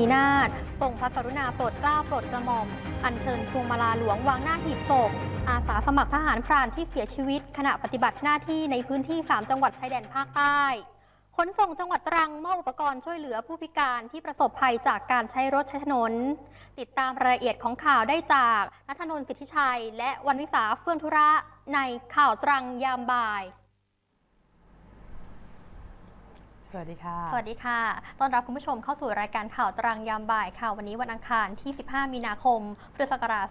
ณีนาถทรงพระกรุณาโปรดเกล้าโปรดกระหม่อม อัญเชิญพวงมาลาหลวงวางหน้าหีบศพ อาสาสมัครทหารพรานที่เสียชีวิต ขณะปฏิบัติหน้าที่ในพื้นที่ 3 จังหวัดชายแดนภาคใต้ขนส่งจังหวัดตรังมอบอุปกรณ์ช่วยเหลือผู้พิการที่ประสบภัยจากการใช้รถใช้ถนน ติดตามรายละเอียดของข่าวได้จากนัทนนสิทธิชัย และวันวิสาเฟื่องธุระในข่าวตรังยามบ่าย สวัสดีค่ะ สวัสดีค่ะ ต้อนรับคุณผู้ชมเข้าสู่รายการข่าวตรังยามบ่ายค่ะ วันนี้วันอังคารที่ 15 มีนาคม พุทธศักราช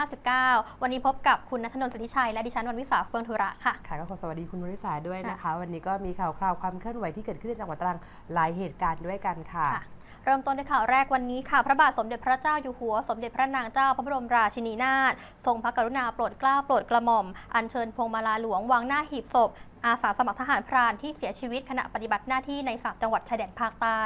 2559 วันนี้พบกับคุณนัทนนท์สิทธิชัย และดิฉันวันวิสาเฟื่องธุระค่ะ ค่ะ ก็ขอสวัสดีคุณวริษาด้วยนะคะค่ะวันนี้ก็มีข่าวคราวความเคลื่อนไหวที่เกิดขึ้นในจังหวัดตรังหลายเหตุการณ์ด้วยกันค่ะค่ะ เริ่มต้นด้วยข่าวแรกวันนี้ค่ะ พระบาทสมเด็จพระเจ้าอยู่หัว สมเด็จพระนางเจ้าพระบรมราชินีนาถทรงพระกรุณาโปรดเกล้าโปรดกระหม่อม อัญเชิญพวงมาลาหลวงวางหน้าหีบศพ อาสาสมัครทหารพรานที่เสียชีวิตขณะปฏิบัติหน้าที่ในสามจังหวัดชายแดนภาคใต้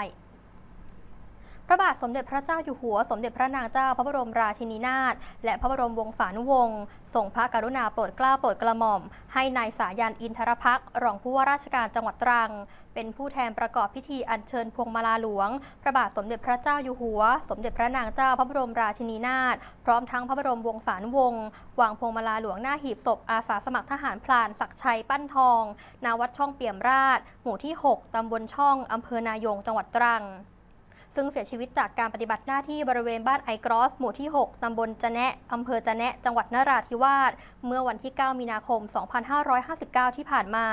พระบาทสมเด็จพระเจ้าอยู่หัว สมเด็จพระนางเจ้าพระบรมราชินีนาถและพระบรมวงศานุวงศ์ทรงพระกรุณาโปรดเกล้าโปรดกระหม่อม ให้นายสายันอินทรพักรองผู้ว่าราชการจังหวัดตรัง เป็นผู้แทนประกอบพิธีอัญเชิญพวงมาลาหลวง พระบาทสมเด็จพระเจ้าอยู่หัว สมเด็จพระนางเจ้าพระบรมราชินีนาถพร้อมทั้งพระบรมวงศานุวงศ์วางพวงมาลาหลวงหน้าหีบศพอาสาสมัครทหารพลานศักชัยปั้นทอง นาวัดช่องเปี่ยมราช หมู่ที่ 6 ตำบลช่องอำเภอนายงจังหวัดตรัง ซึ่งเสียชีวิตจากการปฏิบัติหน้าที่บริเวณบ้านไอกรอส หมู่ที่ 6 ตำบลจะแนะอำเภอจะแนะ จังหวัดนราธิวาส เมื่อวันที่ 9 มีนาคม 2559 ที่ผ่านมา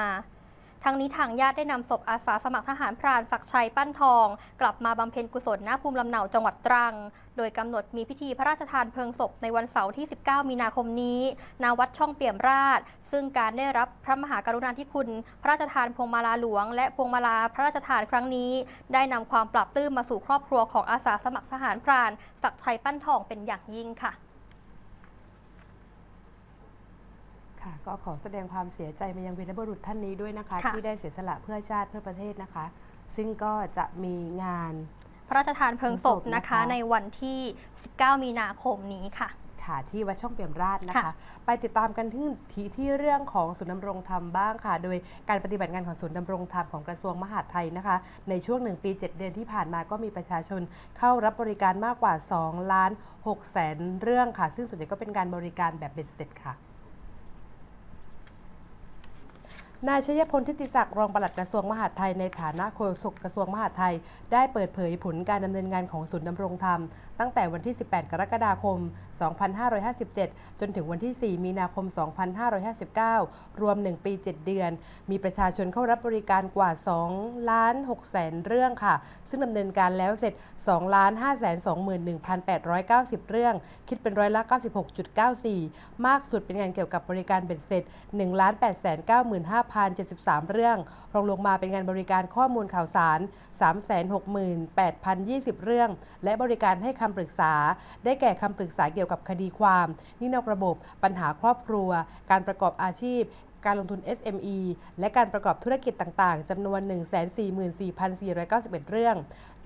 ทั้งนี้ทางญาติได้นำศพอาสาสมัครทหารพรานศักชัยปั้นทอง กลับมาบำเพ็ญกุศลณภูมิลำเนาจังหวัดตรัง โดยกำหนดมีพิธีพระราชทานเพลิงศพในวันเสาร์ที่ 19 มีนาคมนี้ ณ วัดช่องเปี่ยมราช ซึ่งการได้รับพระมหากรุณาธิคุณ พระราชทานพวงมาลาหลวง และพวงมาลาพระราชทานครั้งนี้ ได้นำความปรับปลื้มมาสู่ครอบครัวของอาสาสมัครทหารพรานศักชัยปั้นทองเป็นอย่างยิ่งค่ะ ค่ะ ก็ขอแสดงความเสียใจมายังวีรบุรุษท่านนี้ด้วยนะคะ ค่ะ ที่ได้เสียสละเพื่อชาติเพื่อประเทศนะคะ ซึ่งก็จะมีงาน พระราชทานเพลิงศพเพลิงศพนะนะคะคะ ในวันที่ 19 มีนาคมนี้ค่ะ ค่ะที่วัดช่องเปี่ยมราชนะคะ ค่ะ ไปติดตามกันที่ที่ที่เรื่องของศูนย์ดำรงธรรมบ้างค่ะ โดยการปฏิบัติงานของศูนย์ดำรงธรรมของกระทรวงมหาดไทยนะคะ ในช่วง 1 ปี 7 เดือนที่ผ่านมาก็มีประชาชนเข้ารับบริการมากกว่า2ล้าน6แสนเรื่องค่ะ ซึ่งส่วนใหญ่ก็เป็นการบริการแบบเบ็ดเสร็จค่ะ นายชยพลทิติศักดิ์รองปลัดกระทรวงมหาดไทยในฐานะโฆษกกระทรวงมหาดไทย ได้เปิดเผยผลการดำเนินงานของศูนย์ดำรงธรรม ตั้งแต่วันที่ 18 กรกฎาคม 2557 จนถึงวันที่ 4 มีนาคม 2559 รวม 1 ปี 7 เดือน มีประชาชนเข้ารับบริการกว่า 2 ล้าน6แสนเรื่องค่ะ ซึ่งดำเนินการแล้วเสร็จ 2 ล้าน5แสน21,890 เรื่อง คิดเป็นร้อยละ 96.94 มากสุดเป็นงานเกี่ยวกับบริการเบ็ดเสร็จ 1 8 9 5 5,073 เรื่องรองลงมาเป็นงานบริการข้อมูลข่าวสาร 368,020 เรื่อง และบริการให้คำปรึกษา ได้แก่คำปรึกษาเกี่ยวกับคดีความนี่นอกระบบปัญหาครอบครัว การประกอบอาชีพการลงทุน SME และการประกอบธุรกิจต่าง ๆ จำนวน 144,491 เรื่อง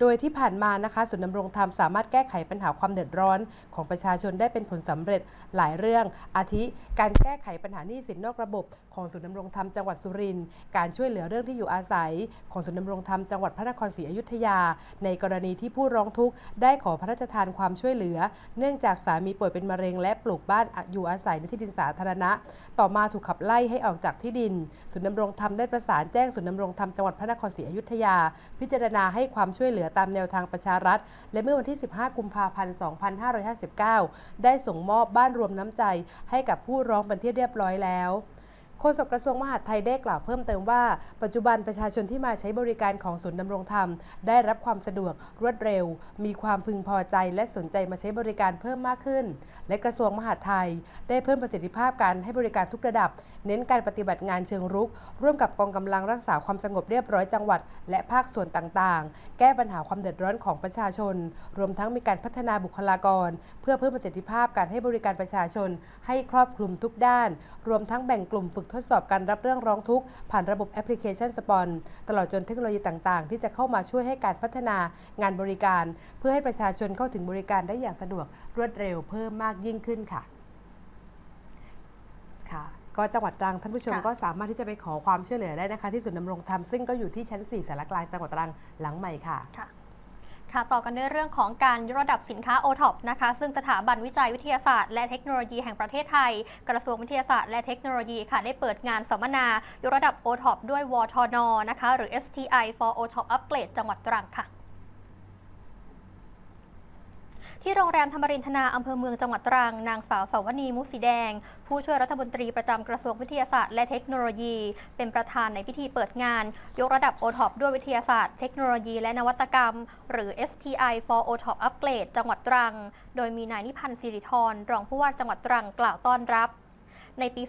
โดยที่ผ่านมานะคะศูนย์ดำรงธรรมสามารถแก้ไขปัญหาความเดือดร้อนของประชาชนได้เป็นผลสำเร็จหลายเรื่อง อาทิ การแก้ไขปัญหาหนี้สินนอกระบบ ของศูนย์ดำรงธรรมจังหวัดสุรินทร์การช่วยเหลือเรื่องที่อยู่อาศัย ของศูนย์ดำรงธรรมจังหวัดพระนครศรีอยุธยา ในกรณีที่ผู้ร้องทุกข์ได้ขอพระราชทานความช่วยเหลือ เนื่องจากสามีป่วยเป็นมะเร็ง และปลูกบ้านอยู่อาศัยในที่ดินสาธารณะ ต่อมาถูกขับไล่ให้ออกจากที่ดิน ศูนย์ดำรงธรรมได้ประสานแจ้งศูนย์ดำรงธรรมจังหวัดพระนครศรีอยุธยา พิจารณาให้ความช่วยเหลือตามแนวทางประชารัฐ และเมื่อวันที่ 15 กุมภาพันธ์ 2559 ได้ส่งมอบบ้านรวมน้ำใจให้กับผู้ร้องเป็นที่เรียบร้อยแล้ว โฆษกกระทรวงมหาดไทยได้กล่าวเพิ่มเติมว่า ปัจจุบันประชาชนที่มาใช้บริการของศูนย์ดำรงธรรม ได้รับความสะดวกรวดเร็ว มีความพึงพอใจและสนใจมาใช้บริการเพิ่มมากขึ้น และกระทรวงมหาดไทย ได้เพิ่มประสิทธิภาพการให้บริการทุกระดับ เน้นการปฏิบัติงานเชิงรุก ร่วมกับกองกำลังรักษาความสงบเรียบร้อยจังหวัด และภาคส่วนต่างๆ แก้ปัญหาความเดือดร้อนของประชาชน รวมทั้งมีการพัฒนาบุคลากร เพื่อเพิ่มประสิทธิภาพการให้บริการประชาชน ให้ครอบคลุมทุกด้าน รวมทั้งแบ่งกลุ่มฝึกทดสอบการรับเรื่องร้องทุกข์ ผ่านระบบแอปพลิเคชันสปอนตลอดจนเทคโนโลยีต่าง ๆ ที่จะเข้ามาช่วยให้การพัฒนางานบริการ เพื่อให้ประชาชนเข้าถึงบริการได้อย่างสะดวกรวดเร็วเพิ่มมากยิ่งขึ้นค่ะค่ะก็จังหวัดตรังท่านผู้ชมค่ะก็สามารถที่จะไปขอความช่วยเหลือได้นะคะ ที่ศูนย์ดำรงธรรมซึ่งก็อยู่ที่ชั้น 4สารกลางจังหวัดตรังหลังใหม่ค่ะ ค่ะต่อกันด้วยเรื่องของการยกระดับสินค้า o t o p นะคะซึ่งสถาบันวิจัยวิทยาศาสตร์และเทคโนโลยีแห่งประเทศไทย กระทรวงวิทยาศาสตร์และเทคโนโลยีค่ะได้เปิดงานสัมมนายกระดับ o t o p ด้วยวทนนะคะหรือ STI for o t o p Upgrade จังหวัดตรังค่ะ ที่โรงแรมธรรมรินทนาอำเภอเมืองจังหวัดตรัง นางสาวสาวนีมุสีแดง ผู้ช่วยรัฐมนตรีประจำกระทรวงวิทยาศาสตร์และเทคโนโลยี เป็นประธานในพิธีเปิดงาน ยกระดับโอท็อปด้วยวิทยาศาสตร์ เทคโนโลยี และนวัตกรรม หรือ STI for o t o p Upgrade จังหวัดตรัง โดยมีนายนิพันธ์สิริธรรองผู้ว่าจังหวัดตรังกล่าวต้อนรับ ในปี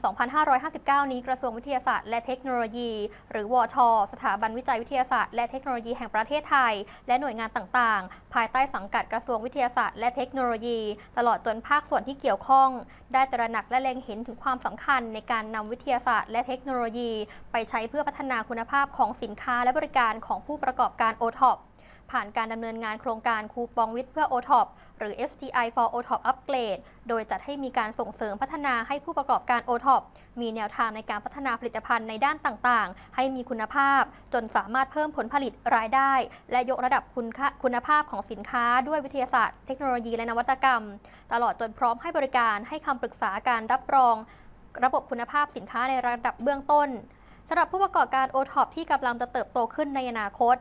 2559 นี้กระทรวงวิทยาศาสตร์และเทคโนโลยี หรือวทสถาบันวิจัยวิทยาศาสตร์และเทคโนโลยีแห่งประเทศไทย และหน่วยงานต่างๆ ภายใต้สังกัดกระทรวงวิทยาศาสตร์และเทคโนโลยี ตลอดจนภาคส่วนที่เกี่ยวข้อง ได้ตระหนักและเล็งเห็นถึงความสำคัญในการนำวิทยาศาสตร์และเทคโนโลยี ไปใช้เพื่อพัฒนาคุณภาพของสินค้าและบริการของผู้ประกอบการ o t o p ผ่านการดำเนินงานโครงการคูปองวิทย์เพื่อ o t o p หรือ STI for o t o p Upgrade โดยจัดให้มีการส่งเสริมพัฒนาให้ผู้ประกอบการ o t o p มีแนวทางในการพัฒนาผลิตภัณฑ์ในด้านต่างๆ ให้มีคุณภาพ จนสามารถเพิ่มผลผลิตรายได้ และยกระดับคุณค่าคุณภาพของสินค้าด้วยวิทยาศาสตร์ เทคโนโลยีและนวัตกรรม ตลอดจนพร้อมให้บริการให้คำปรึกษาการรับรอง ระบบคุณภาพสินค้าในระดับเบื้องต้นสำหรับผู้ประกอบการ o t o p ที่กำลังจะเติบโตขึ้นในอนาคต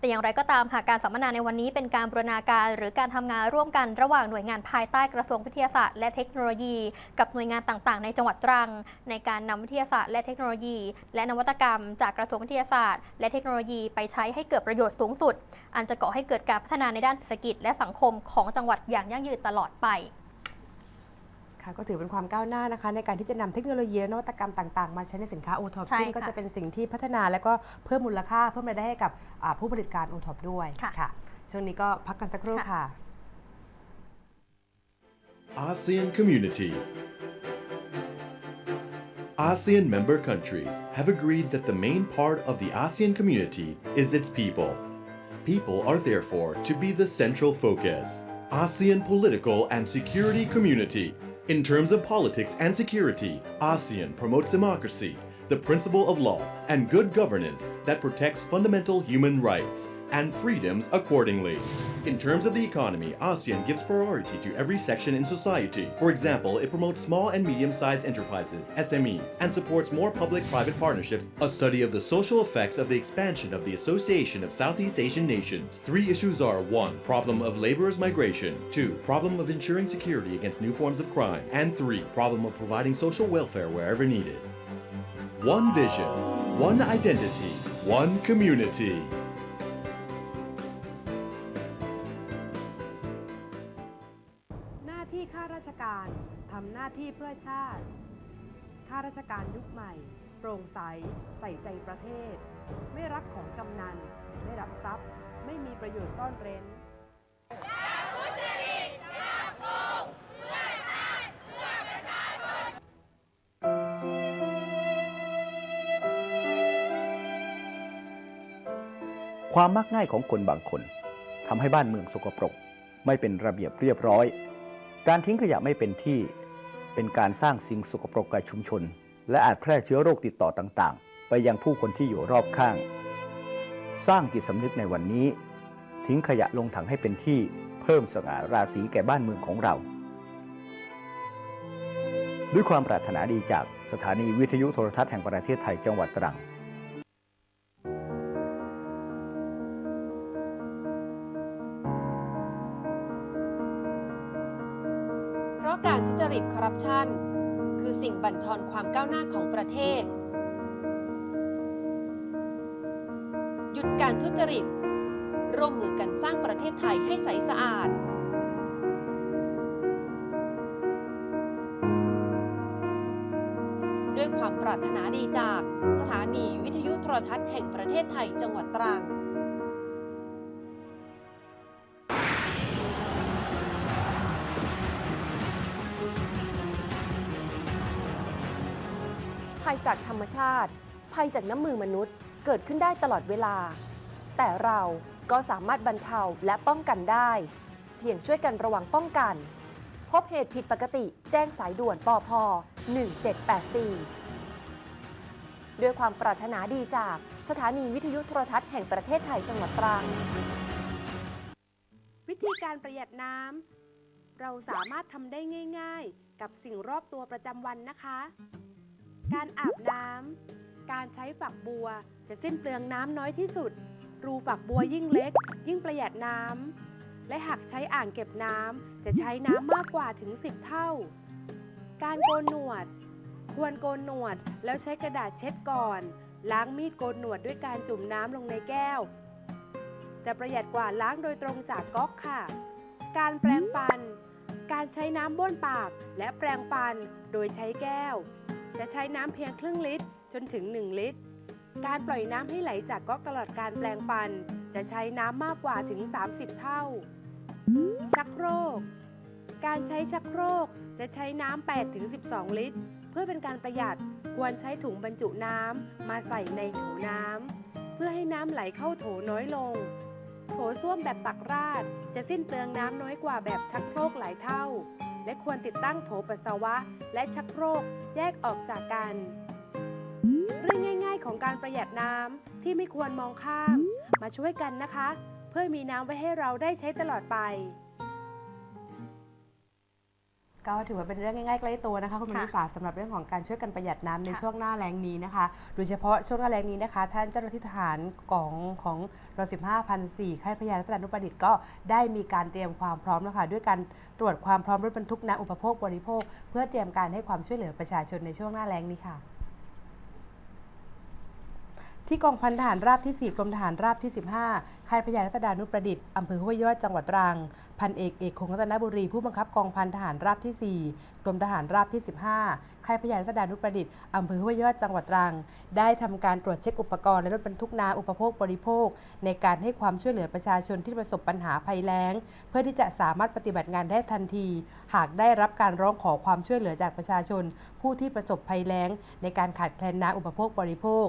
แต่อย่างไรก็ตามค่ะการสัมมนาในวันนี้เป็นการบูรณาการ หรือการทำงานร่วมกันระหว่างหน่วยงานภายใต้กระทรวงวิทยาศาสตร์และเทคโนโลยี กับหน่วยงานต่างๆ ในจังหวัดตรัง ในการนำวิทยาศาสตร์และเทคโนโลยี และนวัตกรรม จากกระทรวงวิทยาศาสตร์และเทคโนโลยีไปใช้ให้เกิดประโยชน์สูงสุด อันจะก่อให้เกิดการพัฒนาในด้านเศรษฐกิจและสังคมของจังหวัดอย่างยั่งยืนตลอดไป ค่ะก็ถือเป็นความก้าวหน้านะคะ ในการที่จะนำเทคโนโลยีและนวัตกรรมต่างๆ มาใช้ในสินค้าโอท็อปใช่ซึ่งก็ค่ะจะเป็นสิ่งที่พัฒนาและก็เพิ่มมูลค่าเพิ่มรายได้ให้กับอ่าผู้ผลิตการโอท็อปด้วยค่ะช่วงนี้ก็พักกันสักครู่ค่ะค่ะ ASEAN Community ASEAN member countries have agreed that the main part of the ASEAN community is its people. People are therefore to be the central focus. ASEAN political and security community. In terms of politics and security, ASEAN promotes democracy, the principle of law, and good governance that protects fundamental human rights and freedoms accordingly. In terms of the economy, ASEAN gives priority to every section in society. For example, it promotes small and medium sized enterprises, SMEs, and supports more public private partnerships. A study of the social effects of the expansion of the Association of Southeast Asian Nations. Three issues are 1. Problem of laborers' migration, 2. Problem of ensuring security against new forms of crime, and 3. Problem of providing social welfare wherever needed. One vision, one identity, one community. การทำหน้าที่เพื่อชาติ ข้าราชการยุคใหม่ โปร่งใส ใส่ใจประเทศ ไม่รักของกำนันไม่รับทรัพย์ ไม่มีประโยชน์ซ่อนเร้นความมักง่ายของคนบางคนทำให้บ้านเมืองสกปรก ไม่เป็นระเบียบเรียบร้อย การทิ้งขยะไม่เป็นที่เป็นการสร้างสิ่งสกปรกแก่ชุมชน และอาจแพร่เชื้อโรคติดต่อต่างๆ ไปยังผู้คนที่อยู่รอบข้าง สร้างจิตสำนึกในวันนี้ ทิ้งขยะลงถังให้เป็นที่เพิ่มสง่าราศีแก่บ้านเมืองของเรา ด้วยความปรารถนาดีจากสถานีวิทยุโทรทัศน์แห่งประเทศไทยจังหวัดตรัง บั่นทอนความก้าวหน้าของประเทศ หยุดการทุจริต ร่วมมือกันสร้างประเทศไทยให้ใสสะอาด ด้วยความปรารถนาดีจากสถานีวิทยุโทรทัศน์แห่งประเทศไทยจังหวัดตรัง จากธรรมชาติ ภัยจากน้ำมือมนุษย์เกิดขึ้นได้ตลอดเวลา แต่เราก็สามารถบรรเทาและป้องกันได้ เพียงช่วยกันระวังป้องกัน พบเหตุผิดปกติแจ้งสายด่วนปอพ1784 ด้วยความปรารถนาดีจากสถานีวิทยุโทรทัศน์แห่งประเทศไทยจังหวัดตรัง วิธีการประหยัดน้ำเราสามารถทำได้ง่าย ๆ กับสิ่งรอบตัวประจำวันนะคะ การอาบน้ำ การใช้ฝักบัวจะสิ้นเปลืองน้ำน้อยที่สุด รูฝักบัวยิ่งเล็ก ยิ่งประหยัดน้ำ และหากใช้อ่างเก็บน้ำ จะใช้น้ำมากกว่าถึง 10 เท่า การโกนหนวด ควรโกนหนวดแล้วใช้กระดาษเช็ดก่อน ล้างมีดโกนหนวดด้วยการจุ่มน้ำลงในแก้ว จะประหยัดกว่าล้างโดยตรงจากก๊อกค่ะ การแปรงฟัน การใช้น้ำบ้วนปากและแปรงฟันโดยใช้แก้ว จะใช้น้ำเพียงครึ่งลิตร จนถึง 1 ลิตร การปล่อยน้ำให้ไหลจากก๊อกตลอดการแปรงฟัน จะใช้น้ำมากกว่าถึง 30 เท่า ชักโครก การใช้ชักโครกจะใช้น้ำ8ถึง12 ลิตร เพื่อเป็นการประหยัดควรใช้ถุงบรรจุน้ำมาใส่ในโถน้ำเพื่อให้น้ำไหลเข้าโถน้อยลง โถส้วมแบบตักราด จะสิ้นเปลืองน้ำน้อยกว่าแบบชักโครกหลายเท่า และควรติดตั้งโถปัสสาวะ และชักโครกแยกออกจากกัน เรื่องง่าย ๆ ของการประหยัดน้ำที่ไม่ควรมองข้าม มาช่วยกันนะคะ เพื่อมีน้ำไว้ให้เราได้ใช้ตลอดไป ก็ถือว่าเป็นเรื่องง่ายๆใกล้ตัวนะคะคุณมค่ะณิสาสำหรับเรื่องของการช่วยกันประหยัดน้ำในค่ะช่วงหน้าแล้งนี้นะคะ โดยเฉพาะช่วงหน้าแล้งนี้นะคะ ท่านเจ้าหน้าที่ทหารของของร15พันสี่ค่ายพระยารัตนานุประดิษฐ์ก็ได้มีการเตรียมความพร้อมแล้วค่ะด้วยการตรวจความพร้อมรถบรรทุกน้ำอุปโภคบริโภค เพื่อเตรียมการให้ความช่วยเหลือประชาชนในช่วงหน้าแล้งนี้ค่ะ ที่กองพันทหารราบที่ 4 กรมทหารราบที่ 15 ค่ายพระยารัตดานุประดิษฐ์อำเภอห้วยยอดจังหวัดตรัง พันเอกเอกคงรัตนบุรีผู้บังคับกองพันทหารราบที่ 4 กรมทหารราบที่ 15 ค่ายพระยารัตดานุประดิษฐ์อำเภอห้วยยอดจังหวัดตรัง ได้ทำการตรวจเช็คอุปกรณ์และรถบรรทุกน้ำอุปโภคบริโภค ในการให้ความช่วยเหลือประชาชนที่ประสบปัญหาภัยแล้ง เพื่อที่จะสามารถปฏิบัติงานได้ทันที หากได้รับการร้องขอความช่วยเหลือจากประชาชน ผู้ที่ประสบภัยแล้ง ในการขาดแคลนน้ำอุปโภคบริโภค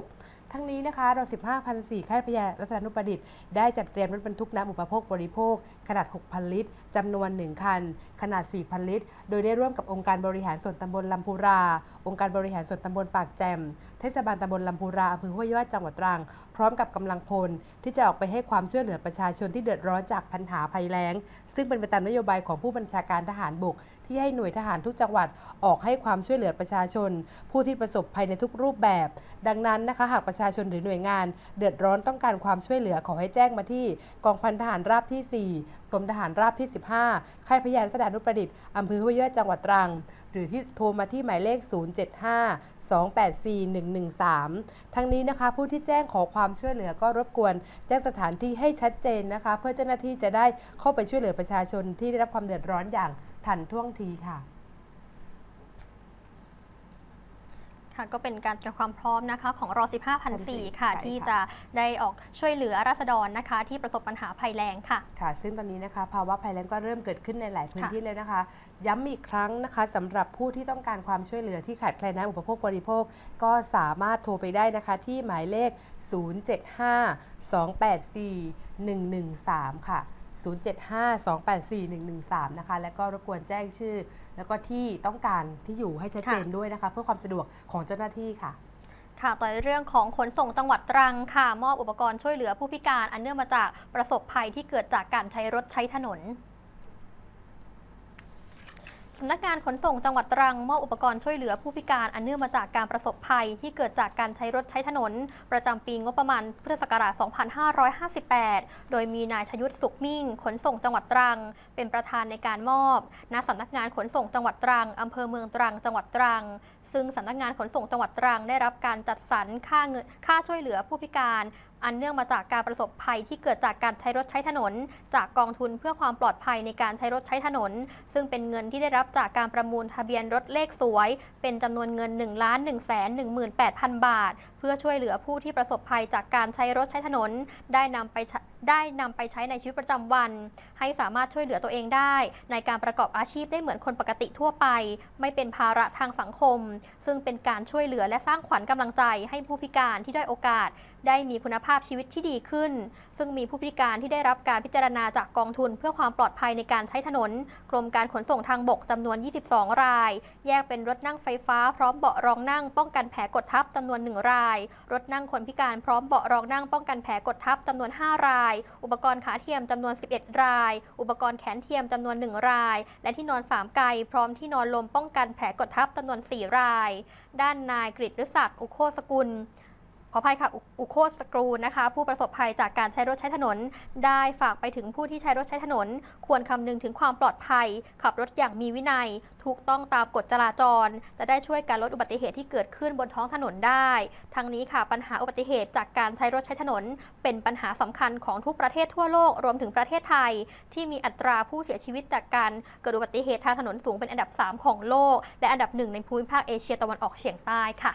ทั้งนี้นะคะรา15,004ค่ายพยารัตนานุประดิษฐ์ได้จัดเตรียมรถบรรทุกน้ำอุปโภคบริโภค ขนาด 6,000 ลิตรจำนวน 1 คัน ขนาด 4,000 ลิตร โดยได้ร่วมกับองค์การบริหารส่วนตำบลลำพูรา องค์การบริหารส่วนตำบลปากแจมเทศบาลตำบลลำพูราอำเภอห้วยยอดจังหวัดตรัง พร้อมกับกำลังพลที่จะออกไปให้ความช่วยเหลือประชาชนที่เดือดร้อนจากปัญหาภัยแล้ง ซึ่งเป็นไปตามนโยบายของผู้บัญชาการทหารบกที่ให้หน่วยทหารทุกจังหวัดออกให้ความช่วยเหลือประชาชน ผู้ที่ประสบภัยในทุกรูปแบบ ดังนั้นนะคะหากประชาชนหรือหน่วยงาน เดือดร้อนต้องการความช่วยเหลือขอให้แจ้งมาที่ กองพันทหารราบที่ 4กรมทหารราบที่ 15 ค่ายพยานสถานุประดิษฐ์อำเภอห้วยยอดจังหวัดตรัง หรือที่โทรมาที่หมายเลข 075 284 113 ทั้งนี้นะคะผู้ที่แจ้งขอความช่วยเหลือก็รบกวน แจ้งสถานที่ให้ชัดเจนนะคะ เพื่อเจ้าหน้าที่จะได้เข้าไปช่วยเหลือประชาชนที่ได้รับความเดือดร้อนอย่างทันท่วงทีค่ะ ค่ะก็เป็นการเตรียมความพร้อมนะคะของรอ15พันสี่ค่ะ ใช่ค่ะ ที่จะได้ออกช่วยเหลือราษฎรนะคะ ที่ประสบปัญหาภัยแล้งค่ะ ค่ะ ซึ่งตอนนี้นะคะภาวะภัยแล้งก็เริ่มเกิดขึ้นในหลายพื้นค่ะ ที่เลยนะคะ ย้ำอีกครั้งนะคะสำหรับผู้ที่ต้องการความช่วยเหลือที่ขาดแคลนน้ำอุปโภคบริโภค ก็สามารถโทรไปได้นะคะที่หมายเลข 075-284-113 ค่ะ 075-284-113 นะคะ แล้วก็รบกวนแจ้งชื่อ แล้วก็ที่ต้องการที่อยู่ให้ชัดเจนด้วยนะคะ เพื่อความสะดวกของเจ้าหน้าที่ค่ะ ค่ะต่อในเรื่องของขนส่งจังหวัดตรังค่ะ มอบอุปกรณ์ช่วยเหลือผู้พิการอันเนื่องมาจากประสบภัยที่เกิดจากการใช้รถใช้ถนน สำนักงานขนส่งจังหวัดตรังมอบอุปกรณ์ช่วยเหลือผู้พิการอันเนื่องมาจากการประสบภัยที่เกิดจากการใช้รถใช้ถนน ประจำปีงบประมาณพุทธศักราช 2558 โดยมีนายชยุทธสุขมิ่ง ขนส่งจังหวัดตรัง เป็นประธานในการมอบณสำนักงานขนส่งจังหวัดตรังอำเภอเมืองตรัง จังหวัดตรังซึ่งสำนักงานขนส่งจังหวัดตรังได้รับการจัดสรรค่าเงินค่าช่วยเหลือผู้พิการ อันเนื่องมาจากการประสบภัยที่เกิดจากการใช้รถใช้ถนน จากกองทุนเพื่อความปลอดภัยในการใช้รถใช้ถนน ซึ่งเป็นเงินที่ได้รับจากการประมูลทะเบียนรถเลขสวย เป็นจำนวนเงิน 1 1 1 8 0 0 0 บาท เพื่อช่วยเหลือผู้ที่ประสบภัยจากการใช้รถใช้ถนน ได้นำไปใช้ได้นำไปใช้ในชีวิตประจำวัน ให้สามารถช่วยเหลือตัวเองได้ ในการประกอบอาชีพได้เหมือนคนปกติทั่วไป ไม่เป็นภาระทางสังคม ซึ่งเป็นการช่วยเหลือและสร้างขวัญกำลังใจให้ผู้พิการที่ได้อยโอกาส ได้มีคุณภาพชีวิตที่ดีขึ้น ซึ่งมีผู้พิการที่ได้รับการพิจารณาจากกองทุน เพื่อความปลอดภัยในการใช้ถนน กรมการขนส่งทางบกจำนวน 22 ราย แยกเป็นรถนั่งไฟฟ้า พร้อมเบาะรองนั่ง ป้องกันแผลกดทับจำนวน 1 ราย รถนั่งคนพิการพร้อมเบาะรองนั่งป้องกันแผลกดทับจำนวน 5 ราย อุปกรณ์ขาเทียมจำนวน 11 ราย อุปกรณ์แขนเทียมจำนวน 1 ราย และที่นอน3ไกลพร้อมที่นอนลมป้องกันแผลกดทับจำนวน 4 ราย ด้านนายกฤษฤศักดิ์อุโคสกุล ขออภัยค่ะอุอุโคสกรูนะคะ ผู้ประสบภัยจากการใช้รถใช้ถนน ได้ฝากไปถึงผู้ที่ใช้รถใช้ถนน ควรคำนึงถึงความปลอดภัย ขับรถอย่างมีวินัย ถูกต้องตามกฎจราจร จะได้ช่วยการลดอุบัติเหตุที่เกิดขึ้นบนท้องถนนได้ ทั้งนี้ค่ะปัญหาอุบัติเหตุจากการใช้รถใช้ถนน เป็นปัญหาสำคัญของทุกประเทศทั่วโลกรวมถึงประเทศไทย ที่มีอัตราผู้เสียชีวิตจากการเกิดอุบัติเหตุทางถนนสูงเป็นอันดับ 3 ของโลก และอันดับหนึ่งในภูมิภาคเอเชียตะวันออกเฉียงใต้ค่ะ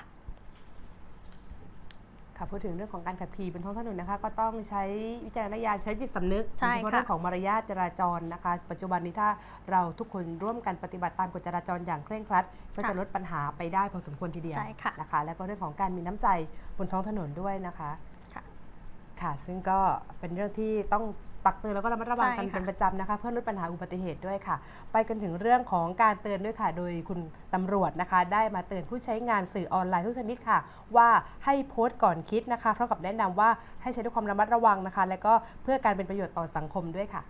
ค่ะพูดถึงเรื่องของการขับขี่บนท้องถนนนะคะ ก็ต้องใช้วิจารณญาณใช้จิตสำนึกใช่โดยเฉพาะค่ะเรื่องของมารยาทจราจรนะคะ ปัจจุบันนี้ถ้าเราทุกคนร่วมกันปฏิบัติตามกฎจราจรอย่างเคร่งครัด ก็จะลดปัญหาไปได้พอสมควรทีเดียวใช่ค่ะนะคะ แล้วก็เรื่องของการมีน้ำใจบนท้องถนนด้วยนะคะค่ะค่ะ ซึ่งก็เป็นเรื่องที่ต้อง ตักเตือนแล้วก็ระมัดระวังกันใช่ค่ะ เป็นประจำนะคะ เพื่อลดปัญหาอุบัติเหตุด้วยค่ะ ไปกันถึงเรื่องของการเตือนด้วยค่ะ โดยคุณตำรวจนะคะ ได้มาเตือนผู้ใช้งานสื่อออนไลน์ทุกชนิดค่ะ ว่าให้โพสต์ก่อนคิดนะคะพร้อมกับแนะนำว่าให้ใช้ด้วยความระมัดระวังนะคะ และก็เพื่อการเป็นประโยชน์ต่อสังคมด้วยค่ะ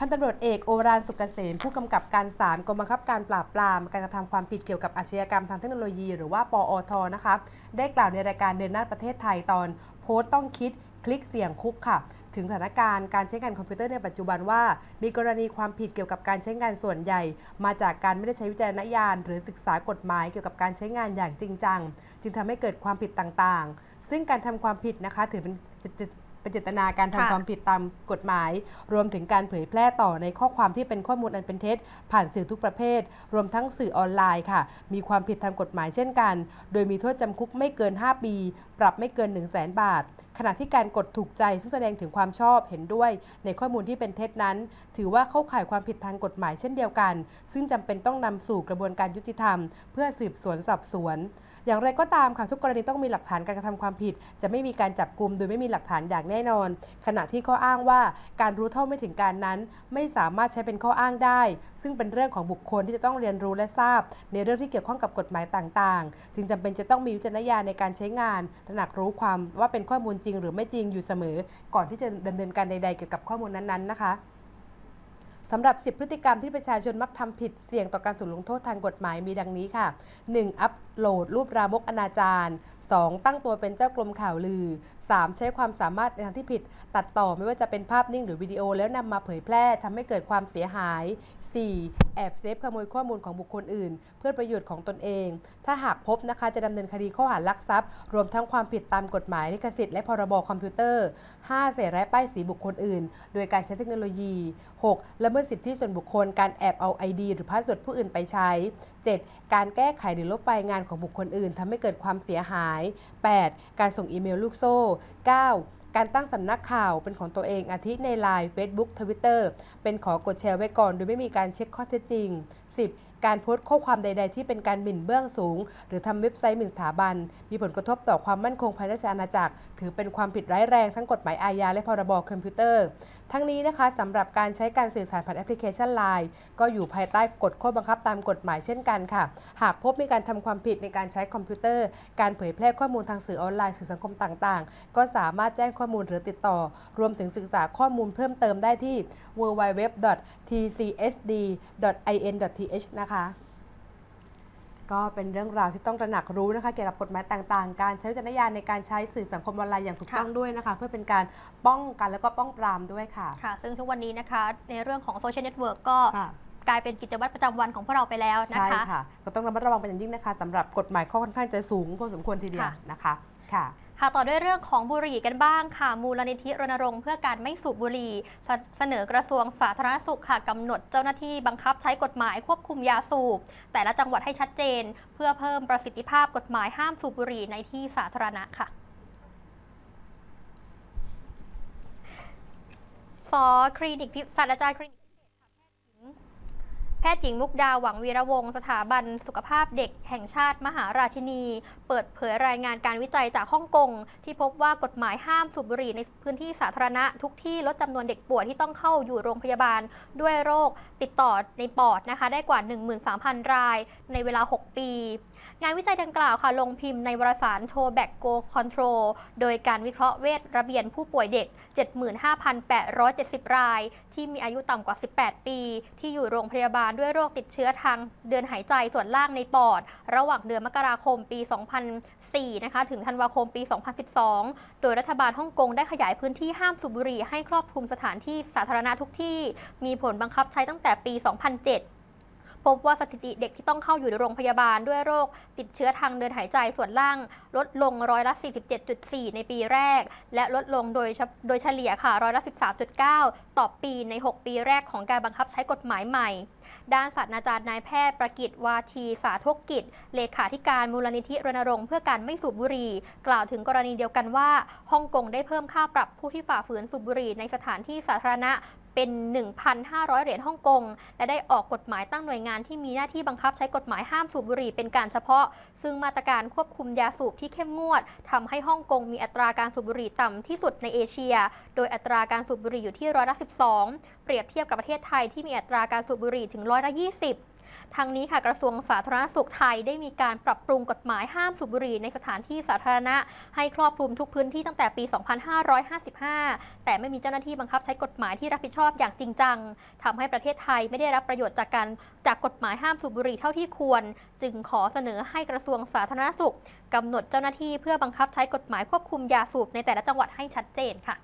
พันตำรวจเอกโอรานสุกเกษมผู้กำกับการ3กรมบังคับการปราบปรามการกระทำความผิดเกี่ยวกับอาชญากรรมทางเทคโนโลยี หรือว่าปอทนะคะ ได้กล่าวในรายการเดินหน้าประเทศไทยตอน โพสต์ต้องคิด คลิกเสี่ยงคุกค่ะ ถึงสถานการณ์การใช้งานคอมพิวเตอร์ในปัจจุบันว่า มีกรณีความผิดเกี่ยวกับการใช้งานส่วนใหญ่ มาจากการไม่ได้ใช้วิจารณญาณ หรือศึกษากฎหมายเกี่ยวกับการใช้งานอย่างจริงจัง จึงทำให้เกิดความผิดต่างๆ ซึ่งการทำความผิดนะคะถือเป็นเป็นเจตนาการทำค่ะความผิดตามกฎหมาย รวมถึงการเผยแพร่ต่อในข้อความที่เป็นข้อมูลอันเป็นเท็จ ผ่านสื่อทุกประเภท รวมทั้งสื่อออนไลน์ค่ะ มีความผิดทางกฎหมายเช่นกัน โดยมีโทษจำคุกไม่เกิน 5 ปี ปรับไม่เกิน 1 0 0 0 0แบาท ขณะที่การกดถูกใจซึ่งแสดงถึงความชอบเห็นด้วย ในข้อมูลที่เป็นเท็จนั้น ถือว่าเข้าข่ายความผิดทางกฎหมายเช่นเดียวกัน ซึ่งจำเป็นต้องนำสู่กระบวนการยุติธรรม เพื่อสืบสวนสอบสวน อย่างไรก็ตามค่ะทุกกรณีต้องมีหลักฐานการกระทำความผิด จะไม่มีการจับกลุ่มโดยไม่มีหลักฐานอย่างแน่นอน ขณะที่ข้ออ้างว่าการรู้เท่าไม่ถึงการนั้น ไม่สามารถใช้เป็นข้ออ้างได้ ซึ่งเป็นเรื่องของบุคคลที่จะต้องเรียนรู้และทราบ ในเรื่องที่เกี่ยวข้องกับกฎหมายต่าง ๆ จึงจำเป็นจะต้องมีวิจารณญาณในการใช้งานตระหนักรู้ความว่าเป็นข้อมูลจริงริงหรือไม่จริงอยู่เสมอ ก่อนที่จะดำเนินการใด ๆ เกี่ยวกับข้อมูลนั้นๆนะคะสำหรับ 10 พฤติกรรมที่ประชาชนมักทำผิดเสี่ยงต่อการถูกลงโทษทางกฎหมายมีดังนี้ค่ะ 1. อัปโหลดรูปรามกอนาจาร 2. ตั้งตัวเป็นเจ้ากรมข่าวลือ 3. ใช้ความสามารถในทางที่ผิด ตัดต่อไม่ว่าจะเป็นภาพนิ่งหรือวิดีโอแล้วนำมาเผยแพร่ทำให้เกิดความเสียหาย 4. แอบเซฟขโมยข้อมูลของบุคคลอื่น เพื่อประโยชน์ของตนเอง ถ้าหากพบนะคะจะดำเนินคดีข้อหารักทรัพย์ รวมทั้งความผิดตามกฎหมายลิขสิทธิ์และพรบคอมพิวเตอร์ 5. เสร้ายป้ายสีบุคคลอื่น โดยการใช้เทคโนโลยี 6. ละเมิดสิทธิส่วนบุคคลการแอบเอา ID หรือพาสเวิร์ดผู้อื่นไปใช้ 7. การแก้ไขหรือลบไฟล์งานของบุคคลอื่นทำให้เกิดความเสียหาย 8. การส่งอีเมลลูกโซ่ 9. การตั้งสำนักข่าวเป็นของตัวเองอาทิใน Line Facebook Twitter เป็นขอกดแชร์ไว้ก่อน โดยไม่มีการเช็คข้อเท็จจริง 10. การโพสต์ข้อความใด ๆ ที่เป็นการหมิ่นเบื้องสูง หรือทำเว็บไซต์หมิ่นสถาบัน มีผลกระทบต่อความมั่นคงภายในราชอาณาจักร ถือเป็นความผิดร้ายแรงทั้งกฎหมายอาญาและพรบคอมพิวเตอร์ ทั้งนี้นะคะสำหรับการใช้การสื่อสารผ่านแอปพลิเคชัน Line ก็อยู่ภายใต้กฎข้อบังคับตามกฎหมายเช่นกันค่ะ หากพบมีการทำความผิดในการใช้คอมพิวเตอร์ การเผยแพร่ข้อมูลทางสื่อออนไลน์สื่อสังคมต่างๆ ก็สามารถแจ้งข้อมูลหรือติดต่อ รวมถึงศึกษาข้อมูลเพิ่มเติมได้ที่ www.tcsd.in.th นะคะก็เป็นเรื่องราวที่ต้องตระหนักรู้นะคะ เกี่ยวกับกฎหมายต่างๆ การใช้วิจารณญาณในการใช้สื่อสังคมออนไลน์อย่างถูกค่ะต้องด้วยนะคะ เพื่อเป็นการป้องกันแล้วก็ป้องปรามด้วยค่ะ ค่ะ ซึ่งทุกวันนี้นะคะในเรื่องของโซเชียลเน็ตเวิร์กก็ค่ะกลายเป็นกิจวัตรประจำวันของพวกเราไปแล้วนะใช่คะค่ะ ก็ต้องระมัดระวังเป็นอย่างยิ่งนะคะสำหรับกฎหมายข้อค่อนข้างจะสูงพอสมควรทีเดียวค่ะนะคะ ค่ะ ค่ะต่อด้วยเรื่องของบุหรี่กันบ้างค่ะ มูลนิธิรณรงค์เพื่อการไม่สูบบุหรี่ เสนอกระทรวงสาธารณสุขค่ะกำหนดเจ้าหน้าที่บังคับใช้กฎหมายควบคุมยาสูบ แต่ละจังหวัดให้ชัดเจน เพื่อเพิ่มประสิทธิภาพกฎหมายห้ามสูบบุหรี่ในที่สาธารณะค่ะสอคลินิกพิศาสตราจารย์คลินิก แพทย์หญิงมุกดาหวังวีระวงศ์สถาบันสุขภาพเด็กแห่งชาติมหาราชินี เปิดเผยรายงานการวิจัยจากฮ่องกง ที่พบว่ากฎหมายห้ามสูบบุหรี่ในพื้นที่สาธารณะ ทุกที่ลดจำนวนเด็กป่วยที่ต้องเข้าอยู่โรงพยาบาล ด้วยโรคติดต่อในปอดนะคะ ได้กว่า 13,000 รายในเวลา 6 ปี งานวิจัยดังกล่าวค่ะลงพิมพ์ในวารสารโชแบกโกคอนโทรลโดยการวิเคราะห์เวชระเบียนผู้ป่วยเด็ก 75,870 ราย ที่มีอายุต่ำกว่า 18 ปี ที่อยู่โรงพยาบาลด้วยโรคติดเชื้อทางเดินหายใจส่วนล่างในปอด ระหว่างเดือนมกราคมปี 2004 นะคะ ถึงธันวาคมปี 2012 โดยรัฐบาลฮ่องกงได้ขยายพื้นที่ห้ามสูบบุหรี่ให้ครอบคลุมสถานที่สาธารณะทุกที่ มีผลบังคับใช้ตั้งแต่ปี 2007 พบว่าสถิติเด็กที่ต้องเข้าอยู่ในโรงพยาบาลด้วยโรค ติดเชื้อทางเดินหายใจส่วนล่าง ลดลงร้อยละ 47.4 ในปีแรก และลดลงโดยโดยเฉลี่ยค่ะร้อยละ 13.9 ต่อปีใน 6 ปีแรกของการบังคับใช้กฎหมายใหม่ ด้านศาสตราจารย์นายแพทย์ประกิตวาทีสาธกกิจ เลขาธิการมูลนิธิรณรงค์เพื่อการไม่สูบบุหรี่ กล่าวถึงกรณีเดียวกันว่าฮ่องกงได้เพิ่มค่าปรับผู้ที่ฝ่าฝืนสูบบุหรี่ในสถานที่สาธารณะ เป็น 1,500 เหรียญฮ่องกง และได้ออกกฎหมายตั้งหน่วยงานที่มีหน้าที่บังคับใช้กฎหมายห้ามสูบบุหรี่เป็นการเฉพาะ ซึ่งมาตรการควบคุมยาสูบที่เข้มงวดทำให้ฮ่องกงมีอัตราการสูบบุหรี่ต่ำที่สุดในเอเชีย โดยอัตราการสูบบุหรี่อยู่ที่ร้อยละ12 เปรียบเทียบกับประเทศไทยที่มีอัตราการสูบบุหรี่ถึงร้อยละ20 ทางนี้ค่ะกระทรวงสาธารณสุขไทยได้มีการปรับปรุงกฎหมายห้ามสูบบุหรี่ในสถานที่สาธารณะ ให้ครอบคลุมทุกพื้นที่ตั้งแต่ปี 2555 แต่ไม่มีเจ้าหน้าที่บังคับใช้กฎหมายที่รับผิดชอบอย่างจริงจังทำให้ประเทศไทยไม่ได้รับประโยชน์จากการจากกฎหมายห้ามสูบบุหรี่เท่าที่ควร จึงขอเสนอให้กระทรวงสาธารณสุขกำหนดเจ้าหน้าที่เพื่อบังคับใช้กฎหมายควบคุมยาสูบในแต่ละจังหวัดให้ชัดเจนค่ะ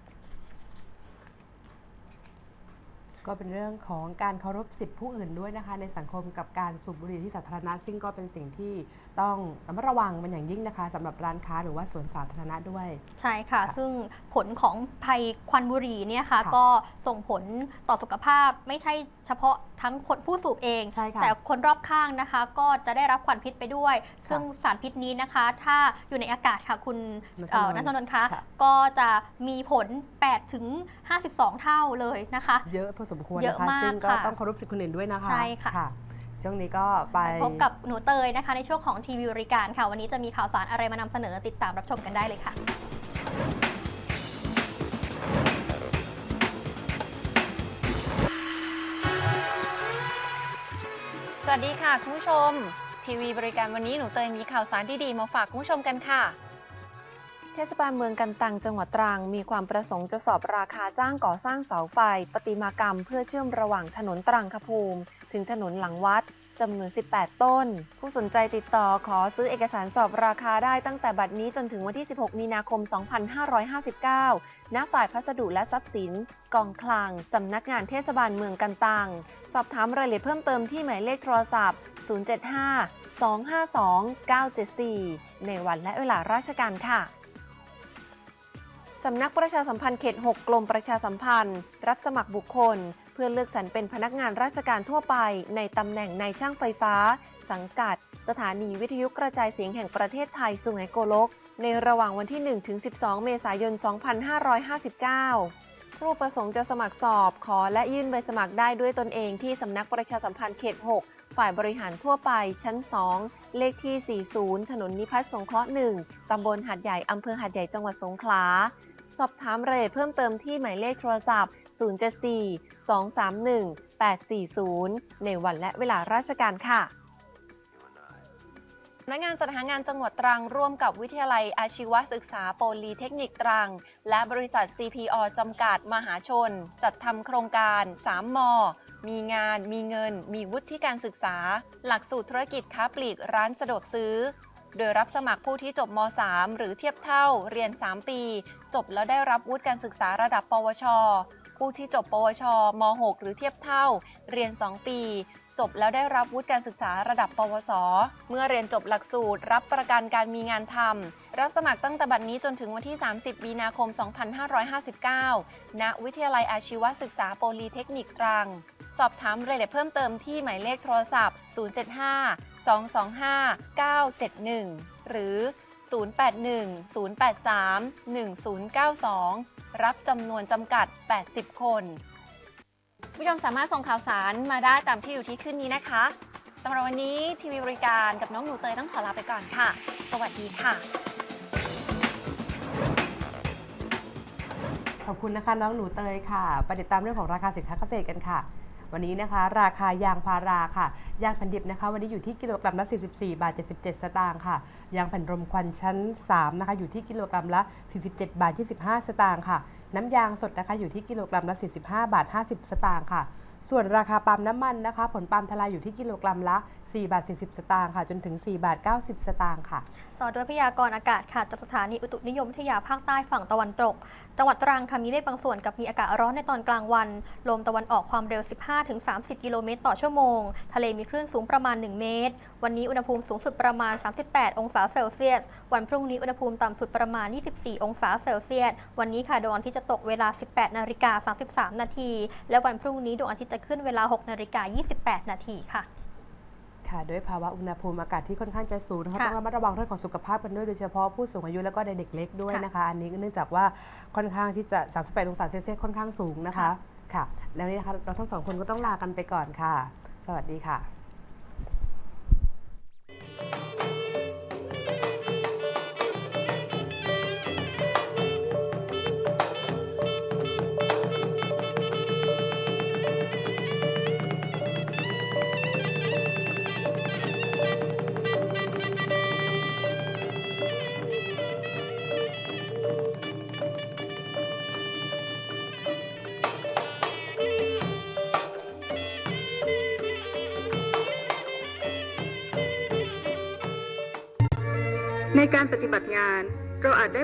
ก็เป็นเรื่องของการเคารพสิทธิผู้อื่นด้วยนะคะ ในสังคมกับการสูบบุหรี่ที่สาธารณะ ซึ่งก็เป็นสิ่งที่ต้องระมัดระวังเป็นอย่างยิ่งนะคะสำหรับร้านค้าหรือว่าสวนสาธารณะด้วย ใช่ค่ะค่ะซึ่งผลของภัยควันบุหรี่เนี่ยค่ะค่ะก็ส่งผลต่อสุขภาพไม่ใช่เฉพาะทั้งคนผู้สูบเองใช่ค่ะแต่คนรอบข้างนะคะ ก็จะได้รับควันพิษไปด้วยค่ะซึ่งสารพิษนี้นะคะ ถ้าอยู่ในอากาศค่ะคุณนัทนนท์เอ่อนัทนนท์คะค่ะก็จะมีผล8ถึง52 เท่าเลยนะคะ เยอะพอสมควรเยนะอะคะมากซึ่งก็ค่ะ ต้องเคารพสิทธิคนอื่นด้วยนะคะใช่ค่ะ ช่วงนี้ก็ไป พบกับหนูเตยนะคะ ในช่วงของทีวีบริการค่ะ วันนี้จะมีข่าวสารอะไรมานำเสนอติดตามรับชมกันได้เลยค่ะ สวัสดีค่ะ คุณผู้ชม ทีวีบริการวันนี้หนูเตยมีข่าวสารดีๆมาฝากคุณผู้ชมกันค่ะ เทศบาลเมืองกันตังจังหวัดตรัง มีความประสงค์จะสอบราคาจ้างก่อสร้างเสาไฟประติมากรรมเพื่อเชื่อมระหว่างถนนตรังคภูมิ ถึงถนนหลังวัดจำนวน 18 ต้น ผู้สนใจติดต่อขอซื้อเอกสารสอบราคาได้ตั้งแต่บัดนี้จนถึงวันที่ 16 มีนาคม 2559 ณ ฝ่ายพัสดุและทรัพย์สิน กองคลัง สำนักงานเทศบาลเมืองกันตัง สอบถามรายละเอียดเพิ่มเติมที่หมายเลขโทรศัพท์ 075 252 974 ในวันและเวลาราชการค่ะ สำนักประชาสัมพันธ์เขต 6 กรมประชาสัมพันธ์ รับสมัครบุคคล เพื่อเลือกสรรเป็นพนักงานราชการทั่วไป ในตำแหน่งในช่างไฟฟ้า สังกัด สถานีวิทยุกระจายเสียงแห่งประเทศไทยสุไหงโกลก ในระหว่างวันที่1ถึง12 เมษายน 2559ผู้ประสงค์จะสมัครสอบขอและยื่นใบสมัครได้ด้วยตนเองที่สำนักประชาสัมพันธ์เขต 6 ฝ่ายบริหารทั่วไปชั้น 2 เลขที่ 40 ถนนนิพัฒน์สงเคราะห์ 1 ตำบลหาดใหญ่ อำเภอหาดใหญ่ จังหวัดสงขลา สอบถามรายละเอียดเพิ่มเติมที่หมายเลขโทรศัพท์ 074 231 840 ในวันและเวลาราชการค่ะพนักงานจัดหางานจังหวัดตรังร่วมกับวิทยาลัยอาชีวศึกษาโปลีเทคนิคตรัง และบริษัท CPO จำกัดมหาชน จัดทำโครงการ 3 ม มีงาน มีเงิน มีวุฒิการศึกษา หลักสูตรธุรกิจค้าปลีกร้านสะดวกซื้อ โดยรับสมัครผู้ที่จบม .3 หรือเทียบเท่าเรียน 3 ปี จบแล้วได้รับวุฒิการศึกษาระดับ ปวช ผู้ที่จบ ปวช ม .6 หรือเทียบเท่า เรียน 2 ปี จบแล้วได้รับวุฒิการศึกษาระดับ ปวส เมื่อเรียนจบหลักสูตร รับประกันการมีงานทำ รับสมัครตั้งแต่บัดนี้จนถึงวันที่ 30 มีนาคม 2559 ณ วิทยาลัยอาชีวศึกษาโปลีเทคนิคตรัง สอบถามรายละเอียดเพิ่มเติมที่หมายเลขโทรศัพท์ 075 225 971 หรือ 081 083 1092 รับจำนวนจำกัด 80 คนผู้ชมสามารถส่งข่าวสารมาได้ตามที่อยู่ที่ขึ้นนี้นะคะ สำหรับวันนี้ทีวีบริการกับน้องหนูเตยต้องขอลาไปก่อนค่ะ สวัสดีค่ะ ขอบคุณนะคะน้องหนูเตยค่ะ ไปติดตามเรื่องของราคาสินค้าเกษตรกันค่ะ วันนี้นะคะ ราคายางพาราค่ะ ยางแผ่นดิบนะคะ วันนี้อยู่ที่กิโลกรัมละ 44 บาท 77 สตางค์ค่ะ ยางแผ่นรมควันชั้น 3 นะคะ อยู่ที่กิโลกรัมละ 47 บาท 25 สตางค์ค่ะ น้ำยางสดนะคะ อยู่ที่กิโลกรัมละ 45 บาท 50 สตางค์ค่ะส่วนราคาปาล์มน้ำมันนะคะ ผลปาล์มทลายอยู่ที่กิโลกรัมละ 4 บาท 40 สตางค์ค่ะ จนถึง 4 บาท 90 สตางค์ค่ะ ต่อด้วยพยากรณ์อากาศค่ะจากสถานีอุตุนิยมวิทยาภาคใต้ฝั่งตะวันตก จังหวัดตรังค่ะมีเมฆบางส่วนกับมีอากาศร้อนในตอนกลางวัน ลมตะวันออกความเร็ว 15-30 กิโลเมตรต่อชั่วโมง ทะเลมีคลื่นสูงประมาณ 1 เมตร วันนี้อุณหภูมิสูงสุดประมาณ 38 องศาเซลเซียส วันพรุ่งนี้อุณหภูมิต่ำสุดประมาณ 24 องศาเซลเซียส วันนี้ค่ะดวงอาทิตย์จะตกเวลา 18 นาฬิกา 33 นาที และวันพรุ่งนี้ดวงอาทิตย์จะขึ้นเวลา 6 นาฬิกา 28 นาทีค่ะ ค่ะด้วยภาวะอุณหภูมิอากาศที่ค่อนข้างจะสูงนะคะค่ะต้องระมัดระวังเรื่องของสุขภาพกันด้วยโดยเฉพาะผู้สูงอายุแล้วก็เด็กเล็กด้วยค่ะนะคะ อันนี้ก็เนื่องจากว่าค่อนข้างที่จะ 38 องศาเซลเซียสค่อนข้างสูงนะคะค่ะค่ะแล้วนี่นะคะเราทั้งสองคนก็ต้องลากันไปก่อนค่ะ สวัสดีค่ะ บัติงาน เราอาจได้